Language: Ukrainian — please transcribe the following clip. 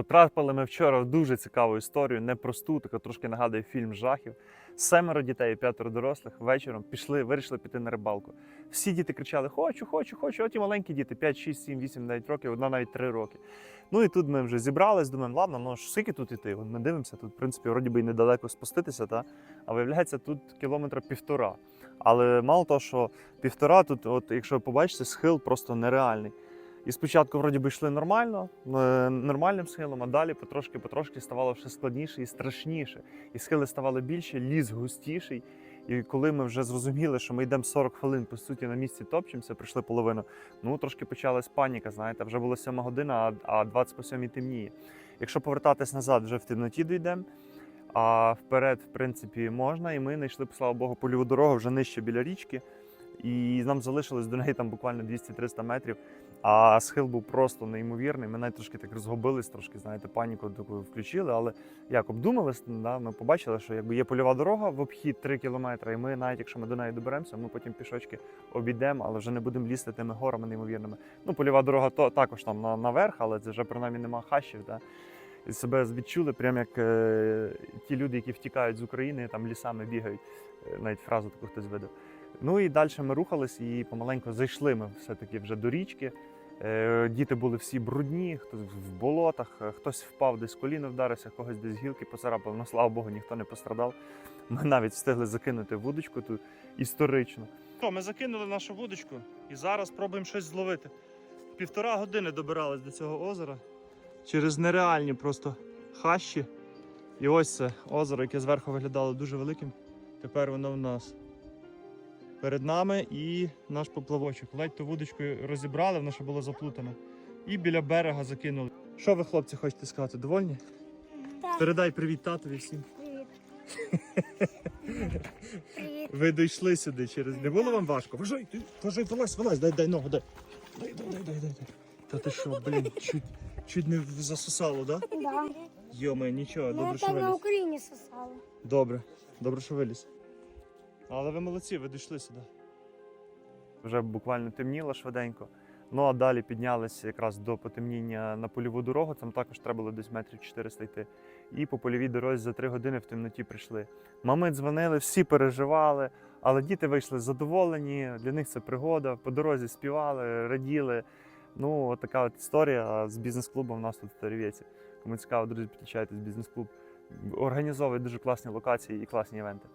Потрапили ми вчора в дуже цікаву історію, непросту, така трошки нагадує фільм жахів. Семеро дітей і п'ятеро дорослих вечором пішли, вирішили піти на рибалку. Всі діти кричали: Хочу, хочу, хочу. От і маленькі діти 5, 6, 7, 8, 9 років, одна навіть 3 роки. Ну і тут ми вже зібрались, думаємо, ладно, ну ж скільки тут іти? Ми дивимося, тут, в принципі, вроді би і недалеко спуститися, та? а виявляється, тут кілометра півтора. Але мало того, що півтора тут, от якщо ви побачите, схил просто нереальний. І спочатку вроді би йшли нормально, е, нормальним схилом, а далі потрошки-потрошки ставало все складніше і страшніше. І схили ставали більше, ліс густіший. І коли ми вже зрозуміли, що ми йдемо 40 хвилин, по суті, на місці топчемося, прийшли половину, ну трошки почалась паніка, знаєте, вже було 7 година, а- а 20 по 7 темніє. Якщо повертатись назад, вже в темноті дійдемо, а вперед, в принципі, можна. І ми знайшли, слава Богу, польову дорогу вже нижче біля річки. І нам залишилось до неї там буквально 200-300 метрів. А схил був просто неймовірний. Ми навіть трошки так розгубились, трошки, знаєте, паніку таку включили. Але як обдумались, да, ми побачили, що якби є польова дорога в обхід 3 кілометри, і ми, навіть якщо ми до неї доберемося, ми потім пішочки обійдемо, але вже не будемо лізти тими горами неймовірними. Ну, польова дорога то також там на, наверх, але це вже принаймні нема хащів. Да. І себе відчули, прям як е, ті люди, які втікають з України, там лісами бігають. Е, Навіть фразу таку хтось видав. Ну і далі ми рухались і помаленьку зайшли ми все-таки вже до річки. Е, Діти були всі брудні, хтось в болотах, е, хтось впав, десь коліно вдарився, когось десь гілки поцарапали. Ну, слава Богу, ніхто не пострадав. Ми навіть встигли закинути вудочку ту історичну. То, ми закинули нашу вудочку і зараз спробуємо щось зловити. Півтора години добирались до цього озера через нереальні просто хащі. І ось це озеро, яке зверху виглядало дуже великим. Тепер воно в нас перед нами і наш поплавочок. Ледь ту вудочку розібрали, вона ще була заплутана. І біля берега закинули. Що ви, хлопці, хочете сказати? Довольні? Так, Передай привіт татові всім. привіт. Привіт. Ви дійшли сюди через. Не було вам важко? Вважай, ти вважай, вилазь, вилазь, дай, дай ногу, дай. Дай, дай, дай, дай, дай. Та ти що, блін, чуть, чуть не засосало, да? Да. Йоме, нічого, Ну, добре, що так на виліз. Україні сосало. Добре, добре, що виліз. Але ви молодці, ви дійшли сюди. Вже буквально темніло швиденько. Ну а далі піднялися якраз до потемніння на польову дорогу. Там також треба було десь метрів 400 йти. І по польовій дорозі за три години в темноті прийшли. Мами дзвонили, всі переживали, але діти вийшли задоволені. Для них це пригода. По дорозі співали, раділи. Ну, от така от історія з бізнес-клубом у нас тут в Теревєці. Кому цікаво, друзі, підключайтесь бізнес-клуб. Організовує дуже класні локації і класні івенти.